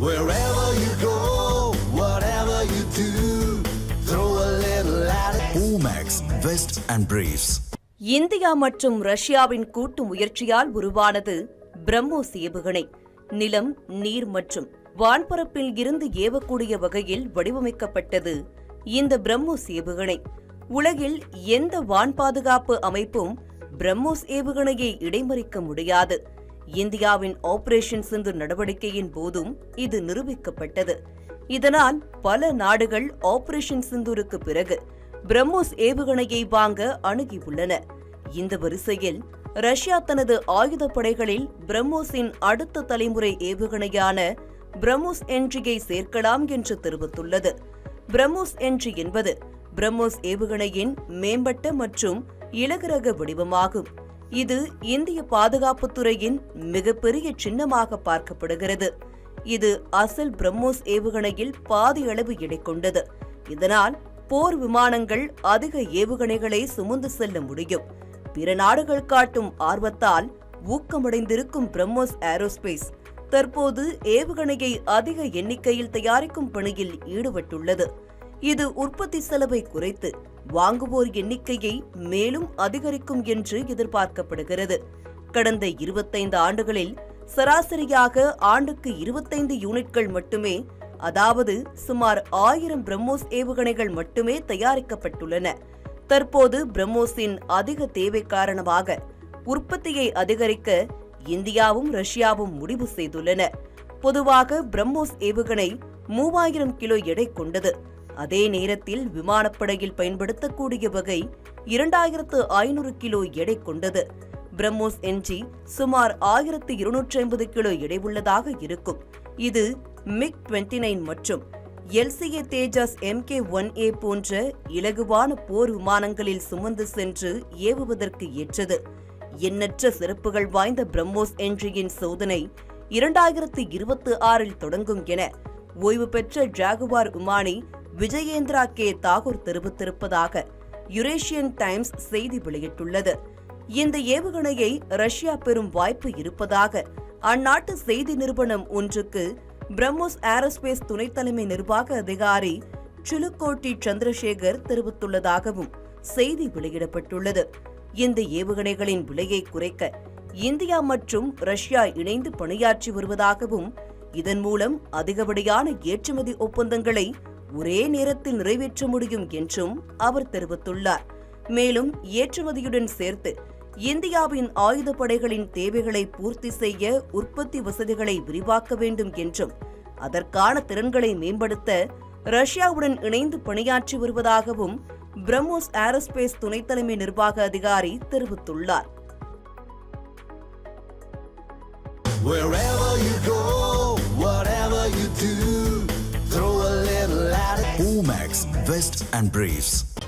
Wherever you go, whatever you do, throw a little at it. Omax, Vest and Briefs. India மற்றும் ரஷ்யாவின் கூட்டு முயற்சியால் உருவானது பிரம்மோஸ் ஏவுகணை நிலம் நீர் மற்றும் வான்பரப்பில் இருந்து ஏவக்கூடிய வகையில் வடிவமைக்கப்பட்டது இந்த பிரம்மோஸ் ஏவுகணை உலகில் எந்த வான் பாதுகாப்பு அமைப்பும் பிரம்மோஸ் ஏவுகணையை இடைமறிக்க முடியாது இந்தியாவின் ஆபரேஷன் சிந்து நடவடிக்கையின் போதும் இது நிரூபிக்கப்பட்டது. இதனால் பல நாடுகள் ஆபரேஷன் சிந்தூருக்கு பிறகு பிரம்மோஸ் ஏவுகணையை வாங்க அணுகியுள்ளன. இந்த வரிசையில் ரஷ்யா தனது ஆயுதப்படைகளில் பிரம்மோஸின் அடுத்த தலைமுறை ஏவுகணையான பிரம்மோஸ் என்ட்ரியை சேர்க்கலாம் என்று தெரிவித்துள்ளது. பிரம்மோஸ் என்ட்ரி என்பது பிரம்மோஸ் ஏவுகணையின் மேம்பட்ட மற்றும் இலகுரக வடிவமாகும். இது இந்திய பாதுகாப்புத் துறையின் மிகப்பெரிய சின்னமாக பார்க்கப்படுகிறது. இது அசல் பிரம்மோஸ் ஏவுகணையில் பாதி அளவு எடை கொண்டது. இதனால் போர் விமானங்கள் அதிக ஏவுகணைகளை சுமந்து செல்ல முடியும். பிற நாடுகள் காட்டும் ஆர்வத்தால் ஊக்கமடைந்திருக்கும் பிரம்மோஸ் ஏரோஸ்பேஸ் தற்போது ஏவுகணையை அதிக எண்ணிக்கையில் தயாரிக்கும் பணியில் ஈடுபட்டுள்ளது. இது உற்பத்தி செலவை குறைத்து வாங்குவோர் எண்ணிக்கையை மேலும் அதிகரிக்கும் என்று எதிர்பார்க்கப்படுகிறது. கடந்த இருபத்தைந்து ஆண்டுகளில் சராசரியாக ஆண்டுக்கு இருபத்தைந்து யூனிட்கள் மட்டுமே அதாவது சுமார் ஆயிரம் பிரம்மோஸ் ஏவுகணைகள் மட்டுமே தயாரிக்கப்பட்டுள்ளன. தற்போது பிரம்மோஸின் அதிக தேவை காரணமாக உற்பத்தியை அதிகரிக்க இந்தியாவும் ரஷ்யாவும் முடிவு செய்துள்ளன. பொதுவாக பிரம்மோஸ் ஏவுகணை மூவாயிரம் கிலோ எடை கொண்டது. அதே நேரத்தில் விமானப்படையில் பயன்படுத்தக்கூடிய வகை இரண்டாயிரத்து ஐநூறு கிலோ எடை கொண்டது. பிரம்மோஸ் என்ஜி சுமார் ஆயிரத்து இருநூற்றி ஐம்பது கிலோ எடை உள்ளதாக இருக்கும். இது மிக் 29 நைன் மற்றும் LCA Tejas MK one A போன்ற இலகுவான போர் விமானங்களில் சுமந்து சென்று ஏவுவதற்கு ஏற்றது. எண்ணற்ற சிறப்புகள் வாய்ந்த பிரம்மோஸ் என்ஜியின் சோதனை இரண்டாயிரத்து இருபத்தி ஆறில் தொடங்கும் என ஓய்வு பெற்ற ஜாகுவார் விமானி விஜயேந்திரா கே. தாகூர் தெரிவித்திருப்பதாக யுரேஷியன் டைம்ஸ் செய்தி வெளியிட்டுள்ளது. இந்த ஏவுகணையை ரஷ்யா பெறும் வாய்ப்பு இருப்பதாக அந்நாட்டு செய்தி நிறுவனம் ஒன்றுக்கு பிரம்மோஸ் ஏரோஸ்பேஸ் துணைத் தலைமை நிர்வாக அதிகாரி சிலுக்கோட்டி சந்திரசேகர் தெரிவித்துள்ளதாகவும் செய்தி வெளியிடப்பட்டுள்ளது. இந்த ஏவுகணைகளின் விலையை குறைக்க இந்தியா மற்றும் ரஷ்யா இணைந்து பணியாற்றி வருவதாகவும் இதன் மூலம் அதிகப்படியான ஏற்றுமதி ஒப்பந்தங்களை ஒரே நேரத்தில் நிறைவேற்ற முடியும் என்றும் அவர் தெரிவித்துள்ளார். மேலும் ஏற்றுமதியுடன் சேர்த்து இந்தியாவின் ஆயுதப்படைகளின் தேவைகளை பூர்த்தி செய்ய உற்பத்தி வசதிகளை விரிவாக்க வேண்டும் என்றும் அதற்கான திறன்களை மேம்படுத்த ரஷ்யாவுடன் இணைந்து பணியாற்றி வருவதாகவும் பிரம்மோஸ் ஏரோஸ்பேஸ் துணைத் தலைமை நிர்வாக அதிகாரி தெரிவித்துள்ளார். Wherever you go, Vest and Briefs.